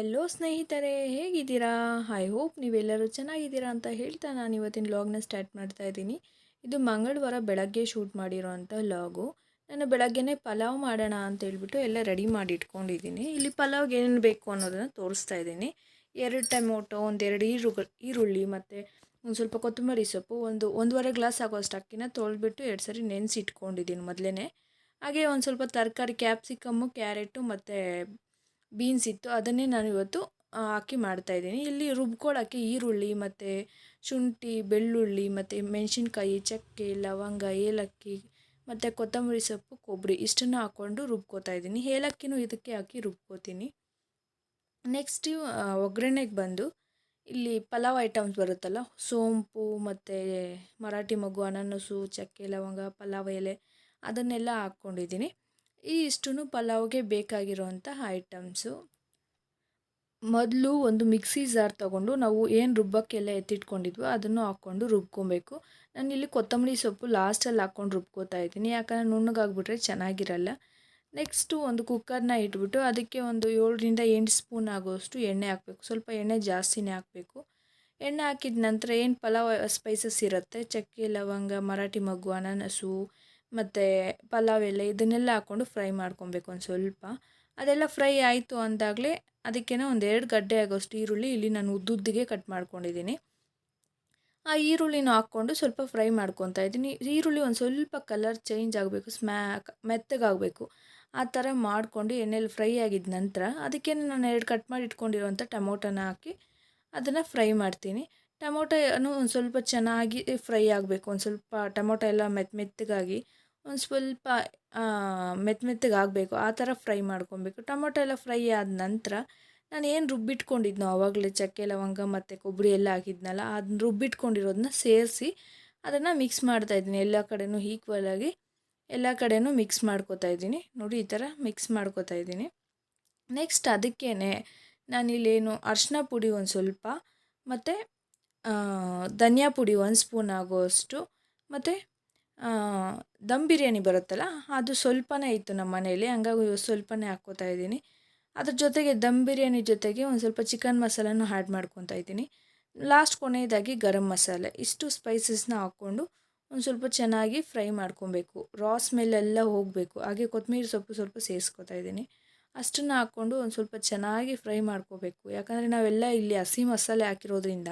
Hello ಸ್ನೇಹಿತರೆ, ಹೇಗಿದ್ದೀರಾ? I hope ನೀವೆಲ್ಲರೂ ಚೆನ್ನಾಗಿದ್ದೀರಾ ಅಂತ ಹೇಳ್ತಾ ನಾನು ಇವತ್ತಿನ ಲಾಗ್ನ ಸ್ಟಾರ್ಟ್ ಮಾಡ್ತಾ ಇದ್ದೀನಿ. ಇದು ಮಂಗಳವಾರ ಬೆಳಗ್ಗೆ ಶೂಟ್ ಮಾಡಿರೋ ಅಂಥ ಲಾಗು ನಾನು ಬೆಳಗ್ಗೆನೇ ಪಲಾವ್ ಮಾಡೋಣ ಅಂತ ಹೇಳ್ಬಿಟ್ಟು ಎಲ್ಲ ರೆಡಿ ಮಾಡಿ ಇಟ್ಕೊಂಡಿದ್ದೀನಿ ಇಲ್ಲಿ ಪಲಾವ್ಗೆ ಏನೇನು ಬೇಕು ಅನ್ನೋದನ್ನು ತೋರಿಸ್ತಾ ಇದ್ದೀನಿ. ಎರಡು ಟೊಮೊಟೊ ಒಂದೆರಡು ಈರುಳ್ಳಿ ಈರುಳ್ಳಿ ಮತ್ತು ಒಂದು ಸ್ವಲ್ಪ ಕೊತ್ತಂಬರಿ ಸೊಪ್ಪು, ಒಂದು ಒಂದೂವರೆ ಗ್ಲಾಸ್ ಆಗೋಷ್ಟು ಅಕ್ಕಿನ ತೊಳೆದ್ಬಿಟ್ಟು ಎರಡು ಸರಿ ನೆನೆಸಿ ಇಟ್ಕೊಂಡಿದ್ದೀನಿ ಮೊದಲೇ ಹಾಗೆ ಒಂದು ಸ್ವಲ್ಪ ತರಕಾರಿ ಕ್ಯಾಪ್ಸಿಕಮ್ಮು ಕ್ಯಾರೆಟು ಮತ್ತು ಬೀನ್ಸ್ ಇತ್ತು, ಅದನ್ನೇ ನಾನು ಇವತ್ತು ಹಾಕಿ ಮಾಡ್ತಾಯಿದ್ದೀನಿ ಇಲ್ಲಿ ರುಬ್ಕೊಳ್ಳೋಕ್ಕೆ ಈರುಳ್ಳಿ ಮತ್ತು ಶುಂಠಿ, ಬೆಳ್ಳುಳ್ಳಿ ಮತ್ತು ಮೆಣಸಿನ್ಕಾಯಿ, ಚಕ್ಕೆ, ಲವಂಗ, ಏಲಕ್ಕಿ ಮತ್ತು ಕೊತ್ತಂಬರಿ ಸೊಪ್ಪು, ಕೊಬ್ಬರಿ ಇಷ್ಟನ್ನು ಹಾಕ್ಕೊಂಡು ರುಬ್ಕೋತಾ ಇದ್ದೀನಿ. ಏಲಕ್ಕಿನೂ ಇದಕ್ಕೆ ಹಾಕಿ ರುಬ್ಕೋತೀನಿ. ನೆಕ್ಸ್ಟ್ ಒಗ್ಗರಣೆಗೆ ಬಂದು ಇಲ್ಲಿ ಪಲಾವ್ ಐಟಮ್ಸ್ ಬರುತ್ತಲ್ಲ, ಸೋಂಪು ಮತ್ತು ಮರಾಠಿ ಮಗು, ಅನಾನಸು, ಚಕ್ಕೆ, ಲವಂಗ, ಪಲಾವ್ ಎಲೆ ಅದನ್ನೆಲ್ಲ ಹಾಕ್ಕೊಂಡಿದ್ದೀನಿ. ಈ ಇಷ್ಟು ಪಲಾವ್ಗೆ ಬೇಕಾಗಿರೋಂತಹ ಐಟಮ್ಸು ಮೊದಲು ಒಂದು ಮಿಕ್ಸಿ ಜಾರ್ ತಗೊಂಡು ನಾವು ಏನು ರುಬ್ಬಕ್ಕೆಲ್ಲ ಎತ್ತಿಟ್ಕೊಂಡಿದ್ವೋ ಅದನ್ನು ಹಾಕ್ಕೊಂಡು ರುಬ್ಕೊಬೇಕು. ನಾನು ಇಲ್ಲಿ ಕೊತ್ತಂಬರಿ ಸೊಪ್ಪು ಲಾಸ್ಟಲ್ಲಿ ಹಾಕ್ಕೊಂಡು ರುಬ್ಕೋತಾ ಇದ್ದೀನಿ. ಯಾಕಂದರೆ ನುಣ್ಣಗಾಗ್ಬಿಟ್ರೆ ಚೆನ್ನಾಗಿರಲ್ಲ. ನೆಕ್ಸ್ಟು ಒಂದು ಕುಕ್ಕರ್ನ ಇಟ್ಬಿಟ್ಟು ಅದಕ್ಕೆ ಒಂದು ಏಳರಿಂದ ಎಂಟು ಸ್ಪೂನ್ ಆಗೋಷ್ಟು ಎಣ್ಣೆ ಹಾಕಬೇಕು. ಸ್ವಲ್ಪ ಎಣ್ಣೆ ಜಾಸ್ತಿನೇ ಹಾಕಬೇಕು. ಎಣ್ಣೆ ಹಾಕಿದ ನಂತರ ಏನು ಪಲಾವ್ ಸ್ಪೈಸಸ್ ಇರುತ್ತೆ? ಚಕ್ಕೆ, ಲವಂಗ, ಮರಾಠಿ ಮಗ್ಗು ಅನಾನಸು ಮತ್ತು ಪಲಾವ್ ಎಲೆ ಇದನ್ನೆಲ್ಲ ಹಾಕ್ಕೊಂಡು ಫ್ರೈ ಮಾಡ್ಕೊಬೇಕು ಒಂದು ಸ್ವಲ್ಪ. ಅದೆಲ್ಲ ಫ್ರೈ ಆಯಿತು ಅಂದಾಗಲೇ ಅದಕ್ಕೇನೋ ಒಂದು ಎರಡು ಗಡ್ಡೆ ಆಗೋಷ್ಟು ಈರುಳ್ಳಿ ಇಲ್ಲಿ ನಾನು ಉದ್ದುದ್ದಿಗೆ ಕಟ್ ಮಾಡ್ಕೊಂಡಿದ್ದೀನಿ. ಆ ಈರುಳ್ಳಿನ ಹಾಕ್ಕೊಂಡು ಸ್ವಲ್ಪ ಫ್ರೈ ಮಾಡ್ಕೊತಾ ಇದ್ದೀನಿ. ಈರುಳ್ಳಿ ಒಂದು ಸ್ವಲ್ಪ ಕಲರ್ ಚೇಂಜ್ ಆಗಬೇಕು ಸ್ಮ್ಯಾಕ್ ಮೆತ್ತಗಾಗಬೇಕು. ಆ ಥರ ಮಾಡಿಕೊಂಡು ಎಣ್ಣೆಲಿ ಫ್ರೈ ಆಗಿದ ನಂತರ ಅದಕ್ಕೆ ನಾನು ಎರಡು ಕಟ್ ಮಾಡಿ ಇಟ್ಕೊಂಡಿರುವಂಥ ಟೊಮೊಟೊನ ಹಾಕಿ ಅದನ್ನು ಫ್ರೈ ಮಾಡ್ತೀನಿ. ಟೊಮೊಟೊನು ಒಂದು ಸ್ವಲ್ಪ ಚೆನ್ನಾಗಿ ಫ್ರೈ ಆಗಬೇಕು, ಒಂದು ಸ್ವಲ್ಪ ಟೊಮೊಟೊ ಎಲ್ಲ ಮೆತ್ತ ಮೆತ್ತಗಾಗಿ. ಒಂದು ಸ್ವಲ್ಪ ಮೆತ್ತ ಮೆತ್ತಗೆ ಆಗಬೇಕು, ಆ ಥರ ಫ್ರೈ ಮಾಡ್ಕೊಬೇಕು. ಟೊಮೊಟೊ ಎಲ್ಲ ಫ್ರೈ ಆದ ನಂತರ ನಾನು ಏನು ರುಬ್ಬಿಟ್ಕೊಂಡಿದ್ನೋ ಆವಾಗಲೇ ಚಕ್ಕೆ, ಲವಂಗ ಮತ್ತು ಕೊಬ್ಬರಿ ಎಲ್ಲ ಹಾಕಿದ್ನಲ್ಲ ಅದನ್ನ ರುಬ್ಬಿಟ್ಕೊಂಡಿರೋದನ್ನ ಸೇರಿಸಿ ಅದನ್ನು ಮಿಕ್ಸ್ ಮಾಡ್ತಾಯಿದ್ದೀನಿ ಎಲ್ಲ ಕಡೆನೂ ಈಕ್ವಲಾಗಿ ಎಲ್ಲ ಕಡೆನೂ ಮಿಕ್ಸ್ ಮಾಡ್ಕೊತಾ ಇದ್ದೀನಿ. ನೋಡಿ ಈ ಥರ ಮಿಕ್ಸ್ ಮಾಡ್ಕೊತಾ ಇದ್ದೀನಿ. ನೆಕ್ಸ್ಟ್ ಅದಕ್ಕೇ ನಾನಿಲ್ಲೇನು ಅರ್ಶಿನ ಪುಡಿ ಒಂದು ಸ್ವಲ್ಪ, ಮತ್ತು ಧನಿಯಾ ಪುಡಿ ಒಂದು ಸ್ಪೂನ್ ಆಗೋಷ್ಟು, ಮತ್ತು ದಮ್ ಬಿರಿಯಾನಿ ಬರುತ್ತಲ್ಲ, ಅದು ಸ್ವಲ್ಪನೇ ಇತ್ತು ನಮ್ಮ ಮನೇಲಿ ಹಂಗಾಗಿ ಸ್ವಲ್ಪನೇ ಹಾಕ್ಕೋತಾ ಇದ್ದೀನಿ. ಅದ್ರ ಜೊತೆಗೆ ದಮ್ ಬಿರಿಯಾನಿ ಜೊತೆಗೆ ಒಂದು ಸ್ವಲ್ಪ ಚಿಕನ್ ಮಸಾಲನೂ ಆ್ಯಡ್ ಮಾಡ್ಕೊತಾ ಇದ್ದೀನಿ. ಲಾಸ್ಟ್ ಕೊನೆಯದಾಗಿ ಗರಂ ಮಸಾಲೆ, ಇಷ್ಟು ಸ್ಪೈಸಸ್ನ ಹಾಕ್ಕೊಂಡು ಒಂದು ಸ್ವಲ್ಪ ಚೆನ್ನಾಗಿ ಫ್ರೈ ಮಾಡ್ಕೊಬೇಕು. ರಾ ಸ್ಮೆಲ್ಲೆಲ್ಲ ಹೋಗಬೇಕು, ಹಾಗೆ ಕೊತ್ತಂಬರಿ ಸೊಪ್ಪು ಸ್ವಲ್ಪ ಸೇರಿಸ್ಕೊತಾ ಇದ್ದೀನಿ. ಅಷ್ಟನ್ನು ಹಾಕ್ಕೊಂಡು ಒಂದು ಸ್ವಲ್ಪ ಚೆನ್ನಾಗಿ ಫ್ರೈ ಮಾಡ್ಕೋಬೇಕು. ಯಾಕಂದರೆ ನಾವೆಲ್ಲ ಇಲ್ಲಿ ಹಸಿ ಮಸಾಲೆ ಹಾಕಿರೋದ್ರಿಂದ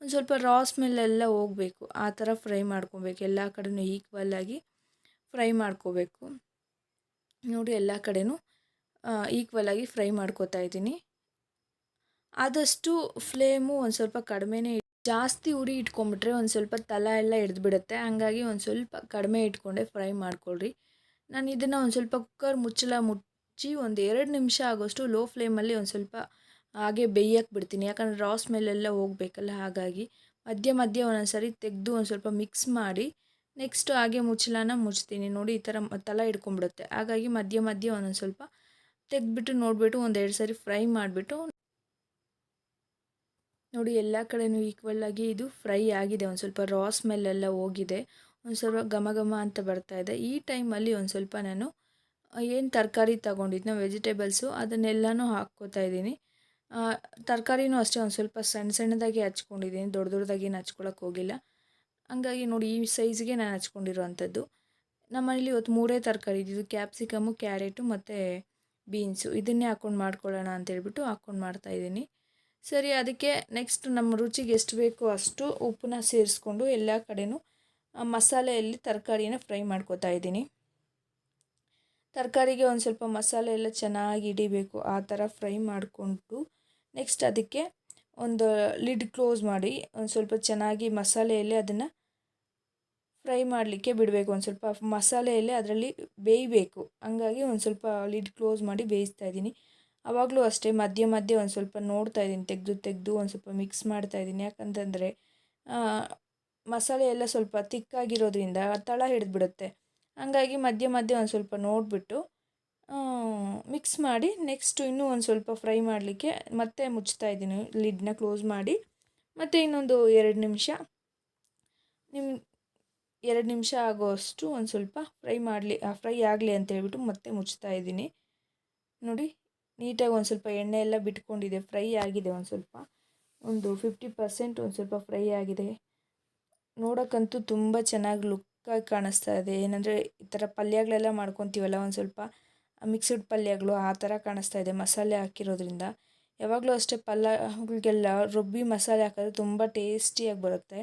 ಒಂದು ಸ್ವಲ್ಪ ರಾ ಸ್ಮೆಲ್ಲೆಲ್ಲ ಹೋಗಬೇಕು. ಆ ಥರ ಫ್ರೈ ಮಾಡ್ಕೊಬೇಕು. ಎಲ್ಲ ಕಡೆನೂ ಈಕ್ವಲಾಗಿ ಫ್ರೈ ಮಾಡ್ಕೋಬೇಕು. ನೋಡಿ ಎಲ್ಲ ಕಡೆಯೂ ಈಕ್ವಲಾಗಿ ಫ್ರೈ ಮಾಡ್ಕೋತಾ ಇದ್ದೀನಿ. ಆದಷ್ಟು ಫ್ಲೇಮು ಒಂದು ಸ್ವಲ್ಪ ಕಡಿಮೆನೇ ಜಾಸ್ತಿ ಉರಿ ಇಟ್ಕೊಂಬಿಟ್ರೆ ಒಂದು ಸ್ವಲ್ಪ ತಲ ಎಲ್ಲ ಹಿಡಿದ್ಬಿಡುತ್ತೆ ಹಾಗಾಗಿ ಒಂದು ಸ್ವಲ್ಪ ಕಡಿಮೆ ಇಟ್ಕೊಂಡೆ ಫ್ರೈ ಮಾಡ್ಕೊಳ್ರಿ. ನಾನು ಇದನ್ನು ಒಂದು ಸ್ವಲ್ಪ ಕುಕ್ಕರ್ ಮುಚ್ಚಳ ಮುಚ್ಚಿ ಒಂದು ಎರಡು ನಿಮಿಷ ಆಗೋಷ್ಟು ಲೋ ಫ್ಲೇಮಲ್ಲಿ ಒಂದು ಸ್ವಲ್ಪ ಹಾಗೆ ಬೇಯಕ್ಕೆ ಬಿಡ್ತೀನಿ. ಯಾಕಂದರೆ ರಾ ಸ್ಮೆಲ್ಲೆಲ್ಲ ಹೋಗಬೇಕಲ್ಲ, ಹಾಗಾಗಿ ಮಧ್ಯ ಮಧ್ಯ ಒಂದೊಂದು ಸರಿ ತೆಗೆದು ಒಂದು ಸ್ವಲ್ಪ ಮಿಕ್ಸ್ ಮಾಡಿ ನೆಕ್ಸ್ಟು ಹಾಗೆ ಮುಚ್ಚಲಾನ ಮುಚ್ತೀನಿ ನೋಡಿ, ಈ ಥರ ತಲ ಹಿಡ್ಕೊಂಬಿಡುತ್ತೆ ಹಾಗಾಗಿ ಮಧ್ಯ ಮಧ್ಯ ಒಂದೊಂದು ಸ್ವಲ್ಪ ತೆಗೆದ್ಬಿಟ್ಟು ನೋಡಿಬಿಟ್ಟು ಒಂದೆರಡು ಸರಿ ಫ್ರೈ ಮಾಡಿಬಿಟ್ಟು ನೋಡಿ, ಎಲ್ಲ ಕಡೆನೂ ಈಕ್ವಲ್ಲಾಗಿ ಇದು ಫ್ರೈ ಆಗಿದೆ. ಒಂದು ಸ್ವಲ್ಪ ರಾ ಸ್ಮೆಲ್ಲೆಲ್ಲ ಹೋಗಿದೆ. ಒಂದು ಸ್ವಲ್ಪ ಘಮ ಘಮ ಅಂತ ಬರ್ತಾ ಇದೆ. ಈ ಟೈಮಲ್ಲಿ ಒಂದು ಸ್ವಲ್ಪ ನಾನು, ಏನು ತರಕಾರಿ ತಗೊಂಡಿದ್ನೋ ವೆಜಿಟೇಬಲ್ಸು ಅದನ್ನೆಲ್ಲನೂ ಹಾಕ್ಕೋತಾ ಇದ್ದೀನಿ. ತರಕಾರಿನೂ ಅಷ್ಟೇ ಒಂದು ಸ್ವಲ್ಪ ಸಣ್ಣ ಸಣ್ಣದಾಗಿ ಹಚ್ಕೊಂಡಿದ್ದೀನಿ, ದೊಡ್ಡ ದೊಡ್ಡದಾಗಿ ಹಚ್ಕೊಳಕ್ಕೆ ಹೋಗಿಲ್ಲ. ಹಂಗಾಗಿ ನೋಡಿ ಈ ಸೈಜ್ಗೆ ನಾನು ಹಚ್ಕೊಂಡಿರೋ ಅಂಥದ್ದು ನಮ್ಮನೇಲಿ ಇವತ್ತು ಮೂರೇ ತರಕಾರಿ ಇದ್ದಿದ್ದು ಕ್ಯಾಪ್ಸಿಕಮ್ಮು ಕ್ಯಾರೆಟು ಮತ್ತು ಬೀನ್ಸು ಇದನ್ನೇ ಹಾಕ್ಕೊಂಡು ಮಾಡ್ಕೊಳ್ಳೋಣ ಅಂತೇಳ್ಬಿಟ್ಟು ಹಾಕ್ಕೊಂಡು ಮಾಡ್ತಾಯಿದ್ದೀನಿ ಸರಿ, ಅದಕ್ಕೆ ನೆಕ್ಸ್ಟ್ ನಮ್ಮ ರುಚಿಗೆ ಎಷ್ಟು ಬೇಕೋ ಅಷ್ಟು ಉಪ್ಪನ್ನ ಸೇರಿಸ್ಕೊಂಡು ಎಲ್ಲ ಕಡೆನೂ ಮಸಾಲೆಯಲ್ಲಿ ತರಕಾರಿನ ಫ್ರೈ ಮಾಡ್ಕೋತಾ ಇದ್ದೀನಿ. ತರಕಾರಿಗೆ ಒಂದು ಸ್ವಲ್ಪ ಮಸಾಲೆ ಎಲ್ಲ ಚೆನ್ನಾಗಿ ಹಿಡಿಬೇಕು, ಆ ಥರ ಫ್ರೈ ಮಾಡಿಕೊಂಡು ನೆಕ್ಸ್ಟ್ ಅದಕ್ಕೆ ಒಂದು ಲಿಡ್ ಕ್ಲೋಸ್ ಮಾಡಿ, ಒಂದು ಸ್ವಲ್ಪ ಚೆನ್ನಾಗಿ ಮಸಾಲೆಯಲ್ಲಿ ಅದನ್ನು ಫ್ರೈ ಮಾಡಲಿಕ್ಕೆ ಬಿಡಬೇಕು. ಒಂದು ಸ್ವಲ್ಪ ಮಸಾಲೆಯಲ್ಲೇ ಅದರಲ್ಲಿ ಬೇಯಬೇಕು. ಹಂಗಾಗಿ ಒಂದು ಸ್ವಲ್ಪ ಲಿಡ್ ಕ್ಲೋಸ್ ಮಾಡಿ ಬೇಯಿಸ್ತಾ ಇದ್ದೀನಿ. ಆವಾಗಲೂ ಅಷ್ಟೇ, ಮಧ್ಯೆ ಮಧ್ಯೆ ಒಂದು ಸ್ವಲ್ಪ ನೋಡ್ತಾ ಇದ್ದೀನಿ, ತೆಗೆದು ತೆಗೆದು ಒಂದು ಸ್ವಲ್ಪ ಮಿಕ್ಸ್ ಮಾಡ್ತಾ ಇದ್ದೀನಿ. ಯಾಕಂತಂದರೆ ಮಸಾಲೆ ಎಲ್ಲ ಸ್ವಲ್ಪ ತಿಕ್ಕಾಗಿರೋದ್ರಿಂದ ತಳ ಹಿಡಿದ್ಬಿಡುತ್ತೆ. ಹಂಗಾಗಿ ಮಧ್ಯೆ ಮಧ್ಯೆ ಒಂದು ಸ್ವಲ್ಪ ನೋಡಿಬಿಟ್ಟು ಮಿಕ್ಸ್ ಮಾಡಿ ನೆಕ್ಸ್ಟು ಇನ್ನೂ ಒಂದು ಸ್ವಲ್ಪ ಫ್ರೈ ಮಾಡಲಿಕ್ಕೆ ಮತ್ತೆ ಮುಚ್ತಾ ಇದ್ದೀನಿ. ಲಿಡ್ನ ಕ್ಲೋಸ್ ಮಾಡಿ ಮತ್ತು ಇನ್ನೊಂದು ಎರಡು ನಿಮಿಷ. ನಿಮ್ಮ ಎರಡು ನಿಮಿಷ ಆಗೋಷ್ಟು ಒಂದು ಸ್ವಲ್ಪ ಫ್ರೈ ಮಾಡಲಿ ಫ್ರೈ ಆಗಲಿ ಅಂತ ಹೇಳ್ಬಿಟ್ಟು ಮತ್ತೆ ಮುಚ್ತಾ ಇದ್ದೀನಿ. ನೋಡಿ, ನೀಟಾಗಿ ಒಂದು ಸ್ವಲ್ಪ ಎಣ್ಣೆ ಎಲ್ಲ ಬಿಟ್ಕೊಂಡಿದೆ ಫ್ರೈ ಆಗಿದೆ ಒಂದು ಸ್ವಲ್ಪ. ಒಂದು ಫಿಫ್ಟಿ ಪರ್ಸೆಂಟ್ ಒಂದು ಸ್ವಲ್ಪ ಫ್ರೈ ಆಗಿದೆ. ನೋಡೋಕ್ಕಂತೂ ತುಂಬ ಚೆನ್ನಾಗಿ ಲುಕ್ಕಾಗಿ ಕಾಣಿಸ್ತಾ ಇದೆ. ಏನಂದರೆ ಈ ಥರ ಪಲ್ಯಗಳೆಲ್ಲ ಮಾಡ್ಕೊತೀವಲ್ಲ ಒಂದು ಸ್ವಲ್ಪ. ಮಿಕ್ಸ್ಡ್ ಪಲ್ಯಗಳು ಆ ಥರ ಕಾಣಿಸ್ತಾ ಇದೆ ಮಸಾಲೆ ಹಾಕಿರೋದ್ರಿಂದ. ಯಾವಾಗಲೂ ಅಷ್ಟೇ ಪಲ್ಯಗಳಿಗೆಲ್ಲ ರುಬ್ಬಿ ಮಸಾಲೆ ಹಾಕಿದ್ರೆ ತುಂಬ ಟೇಸ್ಟಿಯಾಗಿ ಬರುತ್ತೆ.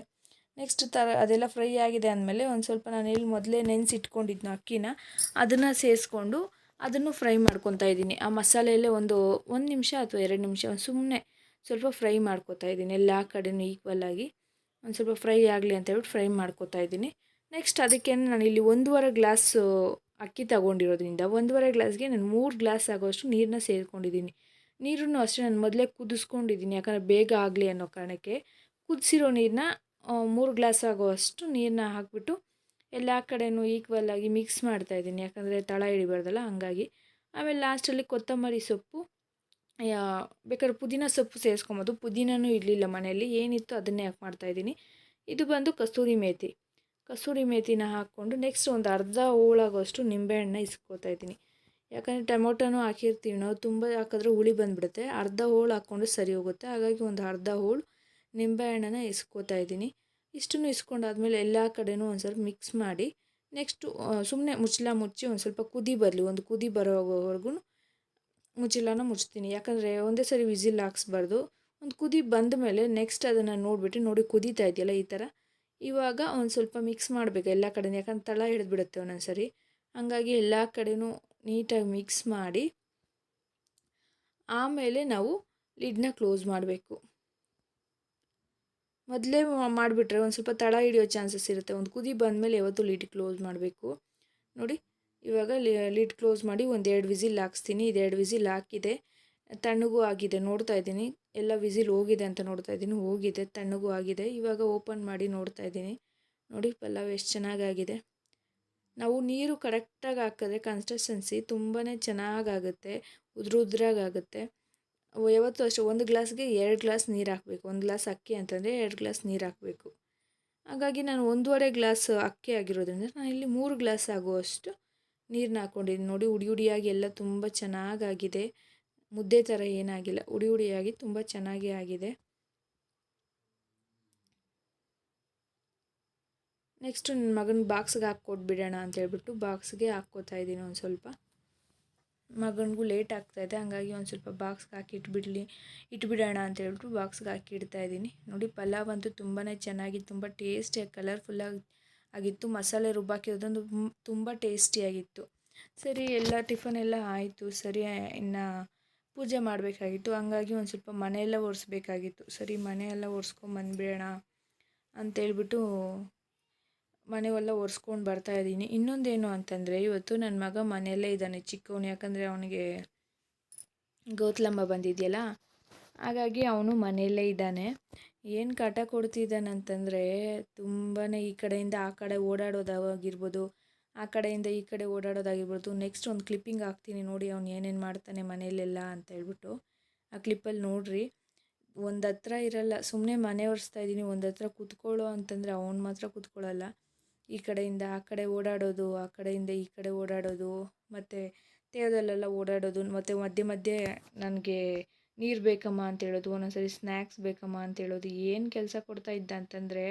ನೆಕ್ಸ್ಟ್ ಥರ ಅದೆಲ್ಲ ಫ್ರೈ ಆಗಿದೆ ಅಂದಮೇಲೆ ಒಂದು ಸ್ವಲ್ಪ ನಾನು ಇಲ್ಲಿ ಮೊದಲೇ ನೆನೆಸಿಟ್ಕೊಂಡಿದ್ನ ಅಕ್ಕಿನ, ಅದನ್ನು ಸೇರಿಸ್ಕೊಂಡು ಅದನ್ನು ಫ್ರೈ ಮಾಡ್ಕೊತಾ ಇದ್ದೀನಿ. ಆ ಮಸಾಲೆಯಲ್ಲೇ ಒಂದು ಒಂದು ನಿಮಿಷ ಅಥವಾ ಎರಡು ನಿಮಿಷ ಸುಮ್ಮನೆ ಸ್ವಲ್ಪ ಫ್ರೈ ಮಾಡ್ಕೊತಾ ಇದ್ದೀನಿ. ಎಲ್ಲ ಕಡೆನೂ ಈಕ್ವಲ್ ಆಗಿ ಒಂದು ಸ್ವಲ್ಪ ಫ್ರೈ ಆಗಲಿ ಅಂತ ಹೇಳ್ಬಿಟ್ಟು ಫ್ರೈ ಮಾಡ್ಕೊತಾ ಇದ್ದೀನಿ. ನೆಕ್ಸ್ಟ್ ಅದಕ್ಕೆ ನಾನು ಇಲ್ಲಿ ಒಂದೂವರೆ ಗ್ಲಾಸು ಅಕ್ಕಿ ತಗೊಂಡಿರೋದ್ರಿಂದ ಒಂದೂವರೆ ಗ್ಲಾಸ್ಗೆ ನಾನು ಮೂರು ಗ್ಲಾಸ್ ಆಗೋಷ್ಟು ನೀರನ್ನ ಸೇರಿಕೊಂಡಿದ್ದೀನಿ ನೀರನ್ನು ಅಷ್ಟೇ ನಾನು ಮೊದಲೇ ಕುದಿಸ್ಕೊಂಡಿದ್ದೀನಿ, ಯಾಕಂದರೆ ಬೇಗ ಆಗಲಿ ಅನ್ನೋ ಕಾರಣಕ್ಕೆ. ಕುದಿಸಿರೋ ನೀರನ್ನ ಮೂರು ಗ್ಲಾಸ್ ಆಗೋವಷ್ಟು ನೀರನ್ನ ಹಾಕಿಬಿಟ್ಟು ಎಲ್ಲ ಕಡೆನೂ ಈಕ್ವಲ್ ಆಗಿ ಮಿಕ್ಸ್ ಮಾಡ್ತಾಯಿದ್ದೀನಿ ಯಾಕಂದರೆ ತಳ ಹಿಡಿಬಾರ್ದಲ್ಲ ಹಂಗಾಗಿ. ಆಮೇಲೆ ಲಾಸ್ಟಲ್ಲಿ ಕೊತ್ತಂಬರಿ ಸೊಪ್ಪು ಬೇಕಾದ್ರೆ ಪುದೀನ ಸೊಪ್ಪು ಸೇರಿಸ್ಕೊಬೋದು. ಪುದೀನೂ ಇರಲಿಲ್ಲ ಮನೆಯಲ್ಲಿ, ಏನಿತ್ತು ಅದನ್ನೇ ಹಾಕಿ ಮಾಡ್ತಾಯಿದ್ದೀನಿ ಇದು ಬಂದು ಕಸ್ತೂರಿ ಮೇಥಿ ಕಸೂರಿ ಮೇಥಿನ ಹಾಕ್ಕೊಂಡು ನೆಕ್ಸ್ಟ್ ಒಂದು ಅರ್ಧ ಹೋಳಾಗೋಷ್ಟು ನಿಂಬೆಹಣ್ಣು ಇಸ್ಕೋತಾ ಇದ್ದೀನಿ. ಯಾಕಂದರೆ ಟೊಮೊಟೊನೂ ಹಾಕಿರ್ತೀವಿ ನಾವು, ತುಂಬ ಹಾಕಿದ್ರೆ ಹುಳಿ ಬಂದುಬಿಡುತ್ತೆ. ಅರ್ಧ ಹೋಳು ಹಾಕ್ಕೊಂಡು ಸರಿ ಹೋಗುತ್ತೆ. ಹಾಗಾಗಿ ಒಂದು ಅರ್ಧ ಹೋಳು ನಿಂಬೆಹಣ್ಣನ ಇಸ್ಕೋತಾ ಇದ್ದೀನಿ. ಇಷ್ಟನ್ನು ಇಸ್ಕೊಂಡಾದ್ಮೇಲೆ ಎಲ್ಲ ಕಡೆನೂ ಒಂದು ಸ್ವಲ್ಪ ಮಿಕ್ಸ್ ಮಾಡಿ ನೆಕ್ಸ್ಟು ಸುಮ್ಮನೆ ಮುಚ್ಚಲ ಮುಚ್ಚಿ ಒಂದು ಸ್ವಲ್ಪ ಕುದಿ ಬರಲಿ, ಒಂದು ಕುದಿ ಬರೋವರೆಗೂ ಮುಚ್ಚಲಾನ ಮುಚ್ತೀನಿ ಯಾಕಂದರೆ ಒಂದೇ ಸರಿ ವಿಸಿಲ್ ಹಾಕ್ಸ್ಬಾರ್ದು. ಒಂದು ಕುದಿ ಬಂದ ಮೇಲೆ ನೆಕ್ಸ್ಟ್ ಅದನ್ನು ನೋಡಿಬಿಟ್ಟು ನೋಡಿ ಕುದೀತಾ ಇದೆಯಲ್ಲ ಈ ಥರ ಇವಾಗ ಒಂದು ಸ್ವಲ್ಪ ಮಿಕ್ಸ್ ಮಾಡಬೇಕು ಎಲ್ಲ ಕಡೆ ಯಾಕಂದ್ರೆ ತಳ ಹಿಡಿದ್ಬಿಡುತ್ತೆ ಒಂದೊಂದು ಸರಿ ಹಾಗಾಗಿ ಎಲ್ಲ ಕಡೆಯೂ ನೀಟಾಗಿ ಮಿಕ್ಸ್ ಮಾಡಿ, ಆಮೇಲೆ ನಾವು ಲಿಡ್ನ ಕ್ಲೋಸ್ ಮಾಡಬೇಕು. ಮೊದಲೇ ಮಾಡಿಬಿಟ್ರೆ ಒಂದು ಸ್ವಲ್ಪ ತಳ ಹಿಡಿಯೋ ಚಾನ್ಸಸ್ ಇರುತ್ತೆ. ಒಂದು ಕುದಿ ಬಂದಮೇಲೆ ಯಾವತ್ತೂ ಲಿಡ್ ಕ್ಲೋಸ್ ಮಾಡಬೇಕು. ನೋಡಿ, ಇವಾಗ ಲಿಡ್ ಕ್ಲೋಸ್ ಮಾಡಿ ಒಂದು ಎರಡು ವಿಸಿಲ್ ಹಾಕ್ಸ್ತೀನಿ. ಇದೆರಡು ವಿಸಿಲ್ ಹಾಕಿದೆ. ತಣ್ಣಗೂ ಆಗಿದೆ, ನೋಡ್ತಾ ಇದ್ದೀನಿ. ಎಲ್ಲ ವಿಸಿಲ್ ಹೋಗಿದೆ ಅಂತ ನೋಡ್ತಾ ಇದ್ದೀನಿ. ಹೋಗಿದೆ, ತಣ್ಣಗೂ ಆಗಿದೆ. ಇವಾಗ ಓಪನ್ ಮಾಡಿ ನೋಡ್ತಾ ಇದ್ದೀನಿ. ನೋಡಿ ಪಲಾವ್ ಎಷ್ಟು ಚೆನ್ನಾಗಾಗಿದೆ. ನಾವು ನೀರು ಕರೆಕ್ಟಾಗಿ ಹಾಕಿದ್ರೆ ಕನ್ಸಿಸ್ಟೆನ್ಸಿ ತುಂಬಾ ಚೆನ್ನಾಗಾಗುತ್ತೆ. ಉದ್ರ ಉದ್ರಾಗುತ್ತೆ ಯಾವತ್ತೂ ಅಷ್ಟೇ, ಒಂದು ಗ್ಲಾಸ್ಗೆ ಎರಡು ಗ್ಲಾಸ್ ನೀರು ಹಾಕಬೇಕು. ಒಂದು ಗ್ಲಾಸ್ ಅಕ್ಕಿ ಅಂತಂದರೆ ಎರಡು ಗ್ಲಾಸ್ ನೀರು ಹಾಕಬೇಕು. ಹಾಗಾಗಿ ನಾನು ಒಂದೂವರೆ ಗ್ಲಾಸ್ ಅಕ್ಕಿ ಆಗಿರೋದ್ರಿಂದ ನಾನು ಇಲ್ಲಿ ಮೂರು ಗ್ಲಾಸ್ ಆಗುವಷ್ಟು ನೀರನ್ನ ಹಾಕ್ಕೊಂಡಿದ್ದೀನಿ ನೋಡಿ ಉಡಿ ಉಡಿಯಾಗಿ ಎಲ್ಲ ತುಂಬ ಚೆನ್ನಾಗಾಗಿದೆ. ಮುದ್ದೆ ಥರ ಏನಾಗಿಲ್ಲ. ಉಡಿ ಉಡಿಯಾಗಿ ತುಂಬ ಚೆನ್ನಾಗಿ ಆಗಿದೆ. ನೆಕ್ಸ್ಟು ನನ್ನ ಮಗನ ಬಾಕ್ಸ್ಗೆ ಹಾಕ್ಕೊಟ್ಬಿಡೋಣ ಅಂತ ಹೇಳ್ಬಿಟ್ಟು ಬಾಕ್ಸ್ಗೆ ಹಾಕ್ಕೋತಾ ಇದ್ದೀನಿ ಒಂದು ಸ್ವಲ್ಪ. ಮಗನಿಗೂ ಲೇಟ್ ಆಗ್ತಾಯಿದೆ ಹಂಗಾಗಿ ಒಂದು ಸ್ವಲ್ಪ ಬಾಕ್ಸ್ಗೆ ಹಾಕಿ ಇಟ್ಬಿಡ್ಲಿ, ಇಟ್ಬಿಡೋಣ ಅಂತ ಹೇಳ್ಬಿಟ್ಟು ಬಾಕ್ಸ್ಗೆ ಹಾಕಿ ಇಡ್ತಾ ಇದ್ದೀನಿ. ನೋಡಿ ಪಲಾವ್ ಅಂತೂ ತುಂಬಾ ಚೆನ್ನಾಗಿ, ತುಂಬ ಟೇಸ್ಟಿಯಾಗಿ ಕಲರ್ಫುಲ್ಲಾಗಿ ಆಗಿತ್ತು. ಮಸಾಲೆ ರುಬ್ಬಾಕಿರೋದೊಂದು ತುಂಬ ಟೇಸ್ಟಿಯಾಗಿತ್ತು ಸರಿ, ಎಲ್ಲ ಟಿಫನ್ ಎಲ್ಲ ಆಯಿತು. ಸರಿ, ಇನ್ನು ಪೂಜೆ ಮಾಡಬೇಕಾಗಿತ್ತು. ಹಂಗಾಗಿ ಒಂದು ಸ್ವಲ್ಪ ಮನೆಯೆಲ್ಲ ಒರೆಸ್ಬೇಕಾಗಿತ್ತು ಸರಿ, ಮನೆಯೆಲ್ಲ ಒರೆಸ್ಕೊಂಬಂದ್ಬಿಡೋಣ ಅಂತೇಳ್ಬಿಟ್ಟು ಮನೆಯೆಲ್ಲ ಒರೆಸ್ಕೊಂಡು ಬರ್ತಾಯಿದ್ದೀನಿ ಇನ್ನೊಂದೇನು ಅಂತಂದರೆ, ಇವತ್ತು ನನ್ನ ಮಗ ಮನೆಯಲ್ಲೇ ಇದ್ದಾನೆ, ಚಿಕ್ಕವನು. ಯಾಕಂದರೆ ಅವನಿಗೆ ಗೌತಲಂಬ ಬಂದಿದೆಯಲ್ಲ, ಹಾಗಾಗಿ ಅವನು ಮನೆಯಲ್ಲೇ ಇದ್ದಾನೆ. ಏನು ಕಾಟ ಕೊಡ್ತಿದ್ದಾನಂತಂದರೆ ತುಂಬಾ ಈ ಕಡೆಯಿಂದ ಆ ಕಡೆ ಓಡಾಡೋದಾಗಿರ್ಬೋದು ಆ ಕಡೆಯಿಂದ ಈ ಕಡೆ ಓಡಾಡೋದಾಗಿರ್ಬೋದು ನೆಕ್ಸ್ಟ್ ಒಂದು ಕ್ಲಿಪ್ಪಿಂಗ್ ಹಾಕ್ತೀನಿ ನೋಡಿ ಅವ್ನು ಏನೇನು ಮಾಡ್ತಾನೆ ಮನೆಯಲ್ಲೆಲ್ಲ ಅಂತ ಹೇಳ್ಬಿಟ್ಟು, ಆ ಕ್ಲಿಪ್ಪಲ್ಲಿ ನೋಡಿರಿ. ಒಂದು ಹತ್ರ ಇರಲ್ಲ ಸುಮ್ಮನೆ ಮನೆ ಒರೆಸ್ತಾ ಇದ್ದೀನಿ, ಒಂದು ಹತ್ರ ಕೂತ್ಕೊಳ್ಳೋ ಅಂತಂದರೆ ಅವ್ನು ಮಾತ್ರ ಕೂತ್ಕೊಳ್ಳಲ್ಲ. ಈ ಕಡೆಯಿಂದ ಆ ಕಡೆ ಓಡಾಡೋದು, ಆ ಕಡೆಯಿಂದ ಈ ಕಡೆ ಓಡಾಡೋದು, ಮತ್ತು ತೇವದಲ್ಲೆಲ್ಲ ಓಡಾಡೋದು, ಮತ್ತು ಮಧ್ಯೆ ಮಧ್ಯೆ ನನಗೆ ನೀರು ಬೇಕಮ್ಮ ಅಂತ ಹೇಳೋದು, ಒಂದೊಂದ್ಸರಿ ಸ್ನ್ಯಾಕ್ಸ್ ಬೇಕಮ್ಮ ಅಂತ ಹೇಳೋದು, ಏನು ಕೆಲಸ ಕೊಡ್ತಾ ಇದ್ದ ಅಂತಂದರೆ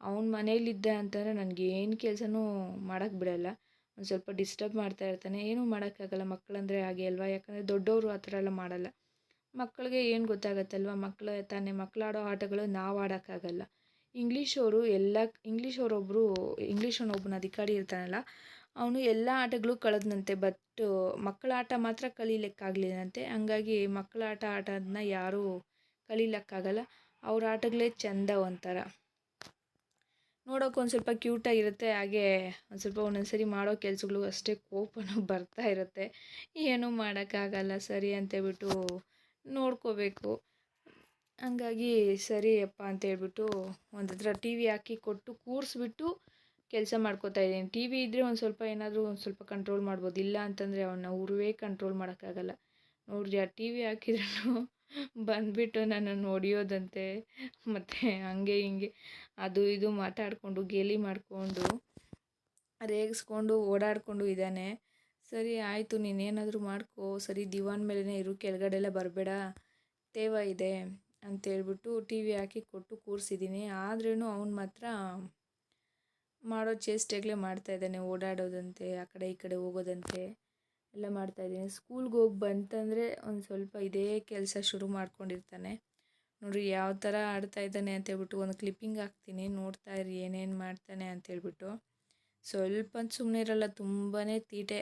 ಅವ್ನು ಮನೇಲಿದ್ದ ಅಂತಂದರೆ ನನಗೆ ಏನು ಕೆಲಸನೂ ಮಾಡೋಕ್ಕೆ ಬಿಡೋಲ್ಲ. ಒಂದು ಸ್ವಲ್ಪ ಡಿಸ್ಟರ್ಬ್ ಮಾಡ್ತಾ ಇರ್ತಾನೆ. ಏನೂ ಮಾಡೋಕ್ಕಾಗಲ್ಲ. ಮಕ್ಕಳಂದರೆ ಹಾಗೆ ಅಲ್ವಾ? ಯಾಕಂದರೆ ದೊಡ್ಡವರು ಆ ಥರ ಎಲ್ಲ ಮಾಡೋಲ್ಲ. ಮಕ್ಕಳಿಗೆ ಏನು ಗೊತ್ತಾಗತ್ತಲ್ವ? ಮಕ್ಕಳು ತಾನೇ ಮಕ್ಕಳಾಡೋ ಆಟಗಳು ನಾವು ಆಡೋಕ್ಕಾಗಲ್ಲ. ಇಂಗ್ಲೀಷವರು ಎಲ್ಲ ಎಲ್ಲ ಇಂಗ್ಲೀಷ್ ಇಂಗ್ಲೀಷ್ ಒಬ್ಬನ ಅಧಿಕಾರಿ ಇರ್ತಾನಲ್ಲ, ಅವನು ಎಲ್ಲ ಆಟಗಳು ಕಳೆದನಂತೆ. ಬಟ್ ಮಕ್ಕಳ ಆಟ ಮಾತ್ರ ಕಲೀಲಿಕ್ಕಾಗಲಿಲ್ಲಂತೆ. ಹಂಗಾಗಿ ಮಕ್ಕಳ ಆಟ ಆಟದನ್ನ ಯಾರೂ ಕಲೀಲಿಕ್ಕಾಗಲ್ಲ. ಅವ್ರ ಆಟಗಳೇ ಚೆಂದ ಒಂಥರ. ನೋಡೋಕೆ ಒಂದು ಸ್ವಲ್ಪ ಕ್ಯೂಟಾಗಿರುತ್ತೆ ಹಾಗೆ ಒಂದು ಸ್ವಲ್ಪ ಒಂದೊಂದು ಸರಿ ಮಾಡೋ ಕೆಲಸಗಳು ಅಷ್ಟೇ ಕೋಪನೂ ಬರ್ತಾ ಇರುತ್ತೆ. ಏನೂ ಮಾಡೋಕ್ಕಾಗಲ್ಲ. ಸರಿ ಅಂತೇಳ್ಬಿಟ್ಟು ನೋಡ್ಕೋಬೇಕು. ಹಂಗಾಗಿ ಸರಿಯಪ್ಪ ಅಂತ ಹೇಳ್ಬಿಟ್ಟು ಒಂದು ಹತ್ರ ಟಿ ವಿ ಹಾಕಿ ಕೊಟ್ಟು ಕೂರಿಸ್ಬಿಟ್ಟು ಕೆಲಸ ಮಾಡ್ಕೋತಾ ಇದ್ದೀನಿ. ಟಿ ವಿ ಇದ್ದರೆ ಒಂದು ಸ್ವಲ್ಪ ಏನಾದರೂ ಒಂದು ಸ್ವಲ್ಪ ಕಂಟ್ರೋಲ್ ಮಾಡ್ಬೋದು. ಇಲ್ಲ ಅಂತಂದರೆ ಅವನ್ನ ಉರುವೇ ಕಂಟ್ರೋಲ್ ಮಾಡೋಕ್ಕಾಗಲ್ಲ. ನೋಡಿರಿ, ಆ ಟಿ ವಿ ಹಾಕಿದ್ರೂ ಬಂದುಬಿಟ್ಟು ನನ್ನನ್ನು ಹೊಡಿಯೋದಂತೆ ಮತ್ತು ಹಂಗೆ ಹಿಂಗೆ ಅದು ಇದು ಮಾತಾಡಿಕೊಂಡು ಗೇಲಿ ಮಾಡಿಕೊಂಡು ರೇಗಿಸ್ಕೊಂಡು ಓಡಾಡಿಕೊಂಡು ಇದ್ದಾನೆ. ಸರಿ ಆಯಿತು, ನೀನೇನಾದರೂ ಮಾಡ್ಕೋ. ಸರಿ, ದಿವಾನ್ ಮೇಲೇ ಇರು ಕೆಳಗಡೆ ಎಲ್ಲ ಬರಬೇಡ. ತೇವ ಇದೆ ಅಂತೇಳ್ಬಿಟ್ಟು ಟಿ ವಿ ಹಾಕಿ ಕೊಟ್ಟು ಕೂರಿಸಿದ್ದೀನಿ. ಆದ್ರೂ ಅವ್ನು ಮಾತ್ರ ಮಾಡೋ ಚೇಷ್ಟೆಗಳೇ ಮಾಡ್ತಾಯಿದ್ದಾನೆ ಓಡಾಡೋದಂತೆ, ಆ ಕಡೆ ಈ ಕಡೆ ಹೋಗೋದಂತೆ. ಎಲ್ಲ ಮಾಡ್ತಾಯಿದ್ದೀನಿ ಸ್ಕೂಲ್ಗೆ ಹೋಗಿ ಬಂತಂದರೆ ಒಂದು ಸ್ವಲ್ಪ ಇದೇ ಕೆಲಸ ಶುರು ಮಾಡ್ಕೊಂಡಿರ್ತಾನೆ. ನೋಡಿರಿ ಯಾವ ಥರ ಆಡ್ತಾ ಇದ್ದಾನೆ ಅಂತೇಳ್ಬಿಟ್ಟು ಒಂದು ಕ್ಲಿಪ್ಪಿಂಗ್ ಹಾಕ್ತೀನಿ. ನೋಡ್ತಾ ಇರಿ ಏನೇನು ಮಾಡ್ತಾನೆ ಅಂತೇಳ್ಬಿಟ್ಟು ಸ್ವಲ್ಪ ಸುಮ್ಮನೆ ಇರಲ್ಲ ತುಂಬಾ ತೀಟೆ.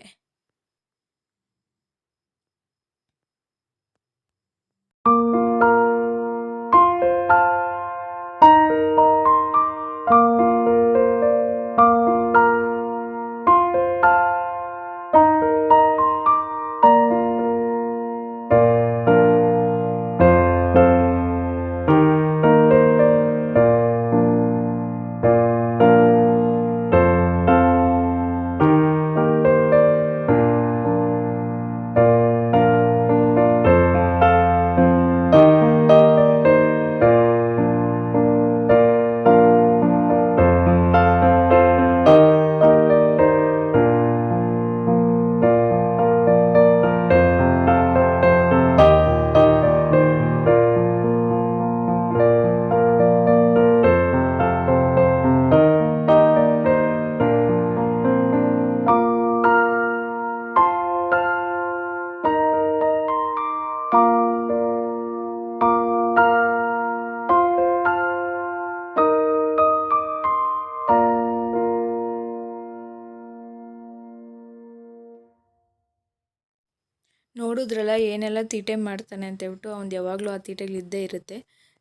ನೋಡಿದ್ರಲ್ಲ, ಏನೆಲ್ಲ ತೀಟೆ ಮಾಡ್ತಾನೆ ಅಂತ ಹೇಳ್ಬಿಟ್ಟು ಅವ್ನು ಯಾವಾಗಲೂ ಆ ತೀಟೆಗಳು ಇದ್ದೇ ಇರುತ್ತೆ.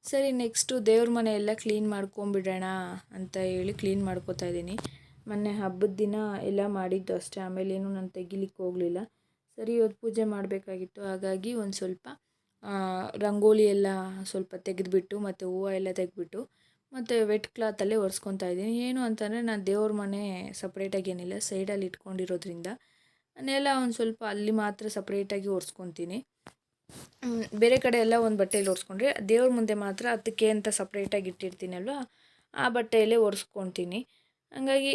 ಸರಿ ನೆಕ್ಸ್ಟು ದೇವ್ರ ಮನೆ ಎಲ್ಲ ಕ್ಲೀನ್ ಮಾಡ್ಕೊಂಬಿಡೋಣ ಅಂತ ಹೇಳಿ ಕ್ಲೀನ್ ಮಾಡ್ಕೋತಾ ಇದ್ದೀನಿ. ಮೊನ್ನೆ ಹಬ್ಬದ ದಿನ ಎಲ್ಲ ಮಾಡಿದ್ದು ಅಷ್ಟೇ, ಆಮೇಲೆ ಏನು ನಾನು ತೆಗಿಲಿಕ್ಕೆ ಹೋಗಲಿಲ್ಲ. ಸರಿ, ಇವತ್ತು ಪೂಜೆ ಮಾಡಬೇಕಾಗಿತ್ತು. ಹಾಗಾಗಿ ಒಂದು ಸ್ವಲ್ಪ ರಂಗೋಲಿ ಎಲ್ಲ ಸ್ವಲ್ಪ ತೆಗೆದುಬಿಟ್ಟು ಮತ್ತು ಹೂವು ಎಲ್ಲ ತೆಗೆದ್ಬಿಟ್ಟು ಮತ್ತು ವೆಟ್ ಕ್ಲಾತಲ್ಲೇ ಒರೆಸ್ಕೊತಾ ಇದ್ದೀನಿ. ಏನು ಅಂತಂದರೆ, ನಾನು ದೇವ್ರ ಮನೆ ಸಪ್ರೇಟಾಗಿ ಏನಿಲ್ಲ ಸೈಡಲ್ಲಿ ಇಟ್ಕೊಂಡಿರೋದ್ರಿಂದ. ನೆಲ ಒಂದು ಸ್ವಲ್ಪ ಅಲ್ಲಿ ಮಾತ್ರ ಸಪ್ರೇಟಾಗಿ ಒರೆಸ್ಕೊತೀನಿ ಬೇರೆ ಕಡೆ ಎಲ್ಲ ಒಂದು ಬಟ್ಟೆಯಲ್ಲಿ ಒರೆಸ್ಕೊಂಡ್ರೆ ದೇವ್ರ ಮುಂದೆ ಮಾತ್ರ ಅದಕ್ಕೆ ಅಂತ ಸಪ್ರೇಟಾಗಿ ಇಟ್ಟಿರ್ತೀನಲ್ವ? ಆ ಬಟ್ಟೆಯಲ್ಲೇ ಒರೆಸ್ಕೊತೀನಿ ಹಂಗಾಗಿ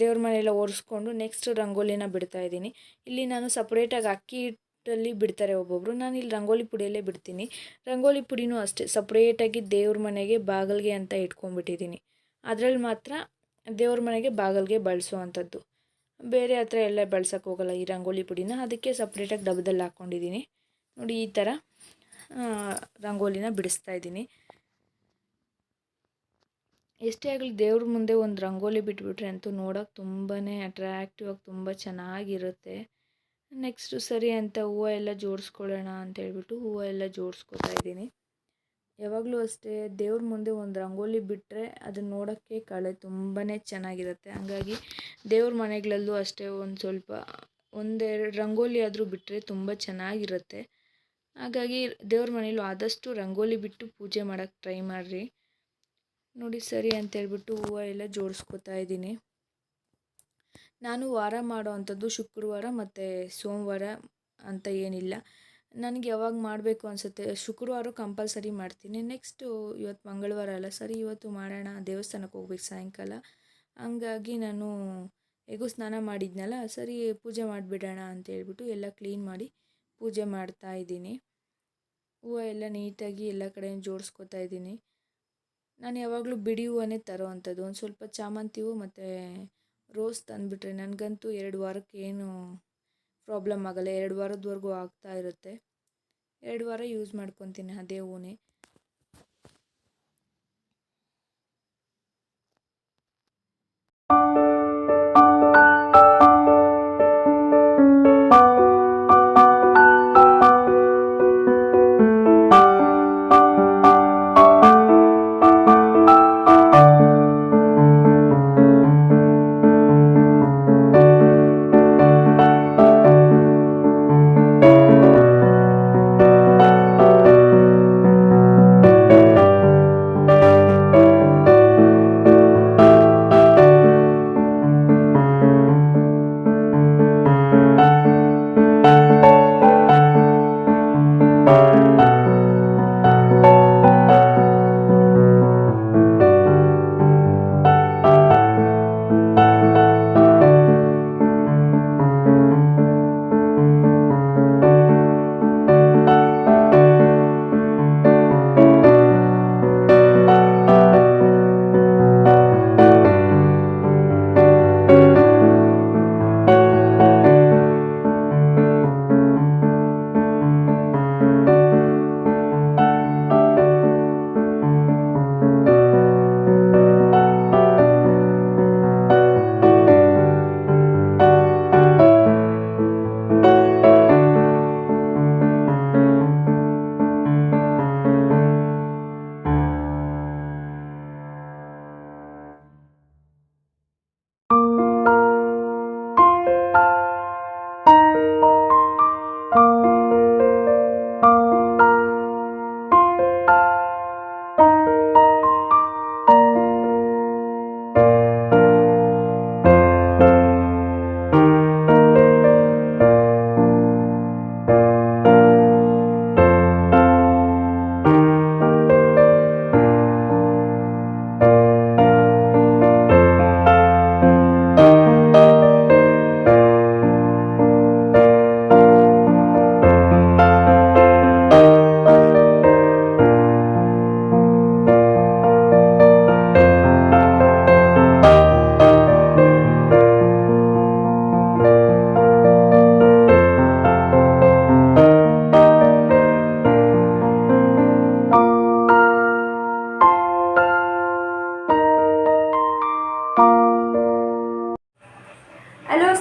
ದೇವ್ರ ಮನೆಯೆಲ್ಲ ಒರೆಸ್ಕೊಂಡು ನೆಕ್ಸ್ಟ್ ರಂಗೋಲಿನ ಬಿಡ್ತಾ ಇದ್ದೀನಿ. ಇಲ್ಲಿ ನಾನು ಸಪ್ರೇಟಾಗಿ ಅಕ್ಕಿ ಹಿಟ್ಟಲ್ಲಿ ಬಿಡ್ತಾರೆ ಒಬ್ಬೊಬ್ಬರು ನಾನು ಇಲ್ಲಿ ರಂಗೋಲಿ ಪುಡಿಯಲ್ಲೇ ಬಿಡ್ತೀನಿ. ರಂಗೋಲಿ ಪುಡಿನೂ ಅಷ್ಟೇ ಸಪ್ರೇಟಾಗಿ ದೇವ್ರ ಮನೆಗೆ ಬಾಗಲಿಗೆ ಅಂತ ಇಟ್ಕೊಂಡ್ಬಿಟ್ಟಿದ್ದೀನಿ. ಅದರಲ್ಲಿ ಮಾತ್ರ ದೇವ್ರ ಮನೆಗೆ ಬಾಗಿಲಿಗೆ ಬಳಸೋ ಬೇರೆ ಹತ್ರ ಎಲ್ಲ ಬೆಳ್ಸೋಕೆ ಹೋಗಲ್ಲ ಈ ರಂಗೋಲಿ ಪುಡಿನ. ಅದಕ್ಕೆ ಸಪ್ರೇಟಾಗಿ ಡಬ್ಬದಲ್ಲಿ ಹಾಕ್ಕೊಂಡಿದ್ದೀನಿ ನೋಡಿ ಈ ಥರ ರಂಗೋಲಿನ ಬಿಡಿಸ್ತಾ ಇದ್ದೀನಿ ಎಷ್ಟೇ ಆಗಲಿ ದೇವ್ರ ಮುಂದೆ ಒಂದು ರಂಗೋಲಿ ಬಿಟ್ಬಿಟ್ರೆ ಅಂತೂ ನೋಡೋಕೆ ತುಂಬಾ ಅಟ್ರ್ಯಾಕ್ಟಿವ್ ಆಗಿ ತುಂಬ ಚೆನ್ನಾಗಿರುತ್ತೆ. ನೆಕ್ಸ್ಟು ಸರಿ ಅಂತ ಹೂವು ಎಲ್ಲ ಜೋಡಿಸ್ಕೊಳ್ಳೋಣ ಅಂತ ಹೇಳ್ಬಿಟ್ಟು ಹೂವು ಎಲ್ಲ ಜೋಡಿಸ್ಕೊತಾ ಇದ್ದೀನಿ ಯಾವಾಗಲೂ ಅಷ್ಟೇ ದೇವ್ರ ಮುಂದೆ ಒಂದು ರಂಗೋಲಿ ಬಿಟ್ಟರೆ ಅದನ್ನ ನೋಡೋಕ್ಕೆ ಕಳೆ ತುಂಬಾ ಚೆನ್ನಾಗಿರುತ್ತೆ. ಹಂಗಾಗಿ ದೇವ್ರ ಮನೆಗಳಲ್ಲೂ ಅಷ್ಟೇ ಒಂದು ಸ್ವಲ್ಪ, ಒಂದೆರಡು ರಂಗೋಲಿ ಆದರೂ ಬಿಟ್ಟರೆ ತುಂಬ ಚೆನ್ನಾಗಿರುತ್ತೆ. ಹಾಗಾಗಿ ದೇವ್ರ ಮನೇಲೂ ಆದಷ್ಟು ರಂಗೋಲಿ ಬಿಟ್ಟು ಪೂಜೆ ಮಾಡೋಕ್ಕೆ ಟ್ರೈ ಮಾಡಿರಿ. ನೋಡಿ ಸರಿ ಅಂತೇಳ್ಬಿಟ್ಟು ಹೂವು ಎಲ್ಲ ಜೋಡಿಸ್ಕೊತಾ ಇದ್ದೀನಿ. ನಾನು ವಾರ ಮಾಡೋ ಅಂಥದ್ದು ಶುಕ್ರವಾರ ಮತ್ತು ಸೋಮವಾರ ಅಂತ ಏನಿಲ್ಲ. ನನಗೆ ಯಾವಾಗ ಮಾಡಬೇಕು ಅನಿಸುತ್ತೆ, ಶುಕ್ರವಾರ ಕಂಪಲ್ಸರಿ ಮಾಡ್ತೀನಿ. ನೆಕ್ಸ್ಟು ಇವತ್ತು ಮಂಗಳವಾರ ಅಲ್ಲ, ಸರಿ ಇವತ್ತು ಮಾಡೋಣ ದೇವಸ್ಥಾನಕ್ಕೆ ಹೋಗ್ಬೇಕು ಸಾಯಂಕಾಲ. ಹಂಗಾಗಿ ನಾನು ಹೇಗೂ ಸ್ನಾನ ಮಾಡಿದ್ನಲ್ಲ, ಸರಿ ಪೂಜೆ ಮಾಡಿಬಿಡೋಣ ಅಂತ ಹೇಳ್ಬಿಟ್ಟು ಎಲ್ಲ ಕ್ಲೀನ್ ಮಾಡಿ ಪೂಜೆ ಮಾಡ್ತಾ ಇದ್ದೀನಿ. ಹೂವು ಎಲ್ಲ ನೀಟಾಗಿ ಎಲ್ಲ ಕಡೆ ಜೋಡಿಸ್ಕೊತಾ ಇದ್ದೀನಿ. ನಾನು ಯಾವಾಗಲೂ ಬಿಡಿ ಹೂವನ್ನೇ ತರೋ ಅಂಥದ್ದು. ಒಂದು ಸ್ವಲ್ಪ ಚಾಮಂತಿ ಹೂವು ಮತ್ತು ರೋಸ್ ತಂದುಬಿಟ್ರೆ ನನಗಂತೂ ಎರಡು ವಾರಕ್ಕೆ ಏನು ಪ್ರಾಬ್ಲಮ್ ಆಗಲ್ಲ. ಎರಡು ವಾರದವರೆಗೂ ಆಗ್ತಾ ಇರುತ್ತೆ. ಎರಡು ವಾರ ಯೂಸ್ ಮಾಡ್ಕೊತೀನಿ ಅದೇ ಹೂವನ್ನೇ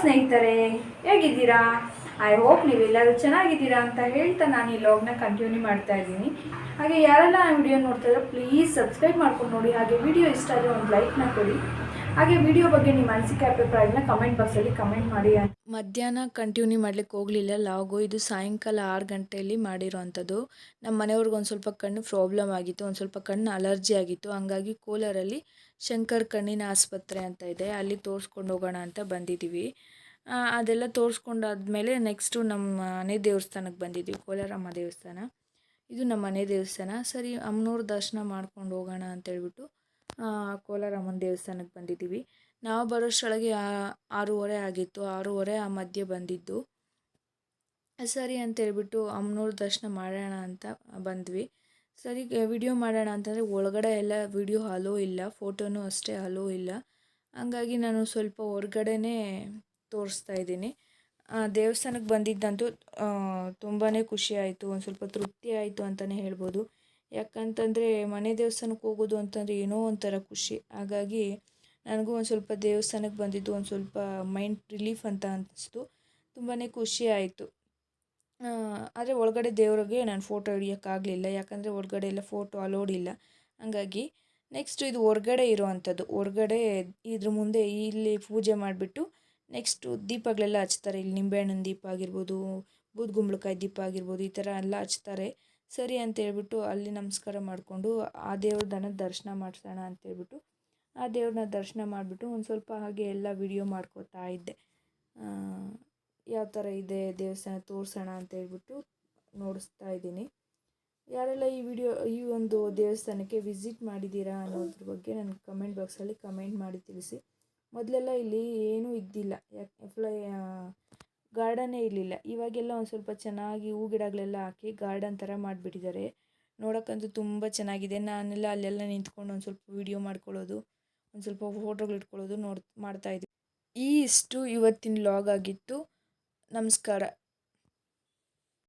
ಸ್ನೇಹಿತರೆ, ಹೇಗಿದ್ದೀರಾ? ಐ ಹೋಪ್ ನೀವೆಲ್ಲರೂ ಚೆನ್ನಾಗಿದ್ದೀರಾ ಅಂತ ಹೇಳ್ತಾ ನಾನು ಈ ಲಾಗ್ನ ಕಂಟಿನ್ಯೂ ಮಾಡ್ತಾ ಇದ್ದೀನಿ. ಹಾಗೆ ಯಾರೆಲ್ಲ ಆ ವಿಡಿಯೋ ನೋಡ್ತಾಯಿರೋ ಪ್ಲೀಸ್ ಸಬ್ಸ್ಕ್ರೈಬ್ ಮಾಡ್ಕೊಂಡು ನೋಡಿ. ಹಾಗೆ ವಿಡಿಯೋ ಇಷ್ಟ ಆದರೆ ಒಂದು ಲೈಕ್ನ ಕೊಡಿ. ಹಾಗೆ ವಿಡಿಯೋ ಬಗ್ಗೆ ನಿಮ್ಮ ಅನಿಸಿಕೆ ಅಭಿಪ್ರಾಯನ ಕಮೆಂಟ್ ಬಾಕ್ಸಲ್ಲಿ ಕಮೆಂಟ್ ಮಾಡಿ. ಮಧ್ಯಾಹ್ನ ಕಂಟಿನ್ಯೂ ಮಾಡ್ಲಿಕ್ಕೆ ಹೋಗಲಿಲ್ಲ. ಲಾಗು ಇದು ಸಾಯಂಕಾಲ ಆರು ಗಂಟೆಯಲ್ಲಿ ಮಾಡಿರೋವಂಥದ್ದು ನಮ್ಮ ಮನೆಯವ್ರಿಗೆ ಒಂದು ಸ್ವಲ್ಪ ಕಣ್ಣು ಪ್ರಾಬ್ಲಮ್ ಆಗಿತ್ತು, ಒಂದು ಸ್ವಲ್ಪ ಕಣ್ಣು ಅಲರ್ಜಿ ಆಗಿತ್ತು. ಹಂಗಾಗಿ ಕೋಲಾರಲ್ಲಿ ಶಂಕರ್ ಕಣ್ಣಿನ ಆಸ್ಪತ್ರೆ ಅಂತ ಇದೆ. ಅಲ್ಲಿ ತೋರಿಸ್ಕೊಂಡು ಹೋಗೋಣ ಅಂತ ಬಂದಿದ್ದೀವಿ. ಅದೆಲ್ಲ ತೋರಿಸ್ಕೊಂಡಾದ್ಮೇಲೆ ನೆಕ್ಸ್ಟು ನಮ್ಮ ಮನೆ ದೇವಸ್ಥಾನಕ್ಕೆ ಬಂದಿದ್ದೀವಿ, ಕೋಲಾರಮ್ಮ ದೇವಸ್ಥಾನ. ಇದು ನಮ್ಮ ಮನೆ ದೇವಸ್ಥಾನ. ಸರಿ, ಅಮ್ಮನವ್ರ ದರ್ಶನ ಮಾಡ್ಕೊಂಡು ಹೋಗೋಣ ಅಂತೇಳ್ಬಿಟ್ಟು ಕೋಲಾರಮ್ಮನ ದೇವಸ್ಥಾನಕ್ಕೆ ಬಂದಿದ್ದೀವಿ. ನಾವು ಬರೋಷ್ಟರೊಳಗೆ ಆರೂವರೆ ಆಗಿತ್ತು. ಆರೂವರೆ ಆ ಮಧ್ಯೆ ಬಂದಿದ್ದು. ಸರಿ ಅಂತೇಳ್ಬಿಟ್ಟು ಅಮ್ಮನವ್ರ ದರ್ಶನ ಮಾಡೋಣ ಅಂತ ಬಂದ್ವಿ. ಸರಿ, ವಿಡಿಯೋ ಮಾಡೋಣ ಅಂತಂದರೆ ಒಳಗಡೆ ಎಲ್ಲ ವಿಡಿಯೋ ಹಲೋ ಇಲ್ಲ, ಫೋಟೋನೂ ಅಷ್ಟೇ ಹಲೋ ಇಲ್ಲ. ಹಂಗಾಗಿ ನಾನು ಸ್ವಲ್ಪ ಹೊರ್ಗಡೆನೇ ತೋರಿಸ್ತಾ ಇದ್ದೀನಿ. ದೇವಸ್ಥಾನಕ್ಕೆ ಬಂದಿದ್ದಂತೂ ತುಂಬಾ ಖುಷಿ ಆಯಿತು, ಒಂದು ಸ್ವಲ್ಪ ತೃಪ್ತಿ ಆಯಿತು ಅಂತಲೇ ಹೇಳ್ಬೋದು. ಯಾಕಂತಂದರೆ ಮನೆ ದೇವಸ್ಥಾನಕ್ಕೆ ಹೋಗೋದು ಅಂತಂದರೆ ಏನೋ ಒಂಥರ ಖುಷಿ. ಹಾಗಾಗಿ ನನಗೂ ಒಂದು ಸ್ವಲ್ಪ ದೇವಸ್ಥಾನಕ್ಕೆ ಬಂದಿದ್ದು, ಒಂದು ಸ್ವಲ್ಪ ಮೈಂಡ್ ರಿಲೀಫ್ ಅಂತ ಅನಿಸ್ತು. ತುಂಬಾ ಖುಷಿ ಆಯಿತು. ಆದರೆ ಒಳಗಡೆ ದೇವ್ರಿಗೆ ನಾನು ಫೋಟೋ ಹಿಡಿಯೋಕ್ಕಾಗಲಿಲ್ಲ ಯಾಕಂದರೆ ಒಳಗಡೆ ಎಲ್ಲ ಫೋಟೋ ಅಲೋಡ್ ಇಲ್ಲ. ಹಾಗಾಗಿ ನೆಕ್ಸ್ಟ್ ಇದು ಹೊರಗಡೆ ಇರೋವಂಥದ್ದು ಹೊರ್ಗಡೆ ಇದ್ರ ಮುಂದೆ ಇಲ್ಲಿ ಪೂಜೆ ಮಾಡಿಬಿಟ್ಟು ನೆಕ್ಸ್ಟು ದೀಪಗಳೆಲ್ಲ ಹಚ್ತಾರೆ. ಇಲ್ಲಿ ನಿಂಬೆಹಣ್ಣಿನ ದೀಪ ಆಗಿರ್ಬೋದು, ಬೂದ್ಗುಂಬಳಕಾಯಿ ದೀಪ ಆಗಿರ್ಬೋದು, ಈ ಥರ ಎಲ್ಲ ಹಚ್ತಾರೆ. ಸರಿ ಅಂತ ಹೇಳ್ಬಿಟ್ಟು ಅಲ್ಲಿ ನಮಸ್ಕಾರ ಮಾಡಿಕೊಂಡು ಆ ದೇವ್ರದನ್ನ ದರ್ಶನ ಮಾಡಿಸೋಣ ಅಂತೇಳ್ಬಿಟ್ಟು ಆ ದೇವ್ರನ್ನ ದರ್ಶನ ಮಾಡಿಬಿಟ್ಟು ಒಂದು ಸ್ವಲ್ಪ ಹಾಗೆ ಎಲ್ಲ ವಿಡಿಯೋ ಮಾಡ್ಕೋತಾ ಇದ್ದೆ. ಯಾವ ಥರ ಇದೆ ದೇವಸ್ಥಾನ ತೋರಿಸೋಣ ಅಂತ ಹೇಳ್ಬಿಟ್ಟು ನೋಡಿಸ್ತಾ ಇದ್ದೀನಿ. ಯಾರೆಲ್ಲ ಈ ವಿಡಿಯೋ ಈ ಒಂದು ದೇವಸ್ಥಾನಕ್ಕೆ ವಿಸಿಟ್ ಮಾಡಿದ್ದೀರಾ ಅನ್ನೋದ್ರ ಬಗ್ಗೆ ನನಗೆ ಕಮೆಂಟ್ ಬಾಕ್ಸಲ್ಲಿ ಕಮೆಂಟ್ ಮಾಡಿ ತಿಳಿಸಿ. ಮೊದಲೆಲ್ಲ ಇಲ್ಲಿ ಏನೂ ಇದ್ದಿಲ್ಲ. ಯಾಕೆ ಫ್ಲೈ ಗಾರ್ಡನ್ನೇ ಇರಲಿಲ್ಲ. ಇವಾಗೆಲ್ಲ ಒಂದು ಸ್ವಲ್ಪ ಚೆನ್ನಾಗಿ ಹೂ ಗಿಡಗಳೆಲ್ಲ ಹಾಕಿ ಗಾರ್ಡನ್ ಥರ ಮಾಡಿಬಿಟ್ಟಿದ್ದಾರೆ. ನೋಡೋಕ್ಕಂತೂ ತುಂಬ ಚೆನ್ನಾಗಿದೆ. ನಾನೆಲ್ಲ ಅಲ್ಲೆಲ್ಲ ನಿಂತ್ಕೊಂಡು ಒಂದು ಸ್ವಲ್ಪ ವೀಡಿಯೋ ಮಾಡ್ಕೊಳ್ಳೋದು. ಒಂದು ಸ್ವಲ್ಪ ಫೋಟೋಗಳು ಇಟ್ಕೊಳ್ಳೋದು ನೋಡ್ ಮಾಡ್ತಾಯಿದ್ವಿ ಈ ಇಷ್ಟು ಇವತ್ತಿನ ಲಾಗ್ ಆಗಿತ್ತು. ನಮಸ್ಕಾರ.